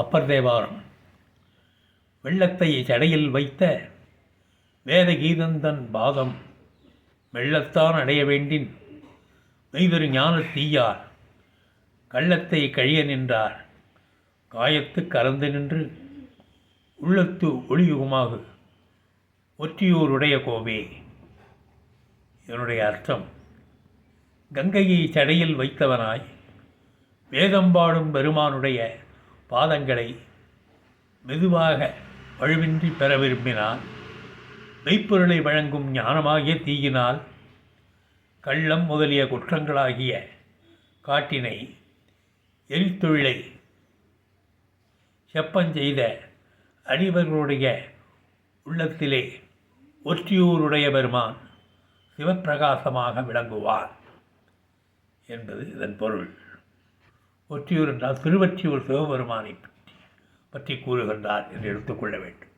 அப்பர் தேவாரம். வெள்ளத்தை சடையில் வைத்த வேதகீதந்தன் பாதம் வெள்ளத்தான் அடைய வேண்டின் மெய்தொரு ஞான தீயார் கள்ளத்தை கழிய நின்றார். காயத்து கலந்து நின்று உள்ளத்து ஒளியுகமாக ஒற்றியூருடைய கோவே இதனுடைய அர்த்தம் கங்கையை சடையில் வைத்தவனாய் வேதம்பாடும் பெருமானுடைய பாதங்களை மெதுவாக வலுவின்றி பெற விரும்பினால் மெய்ப்பொருளை வழங்கும் ஞானமாகிய தீயினால் கள்ளம் முதலிய குற்றங்களாகிய காட்டினை எரித்தொழிலை செப்பஞ்செய்த அடிவர்களுடைய உள்ளத்திலே ஒற்றியூருடைய பெருமான் சிவப்பிரகாசமாக விளங்குவார். என்பது இதன் பொருள். ஒற்றியூர் என்றால் திருவற்றியூர் சிவபெருமானை பற்றி பற்றி கூறுகின்றார் என்று எடுத்துக்கொள்ள வேண்டும்.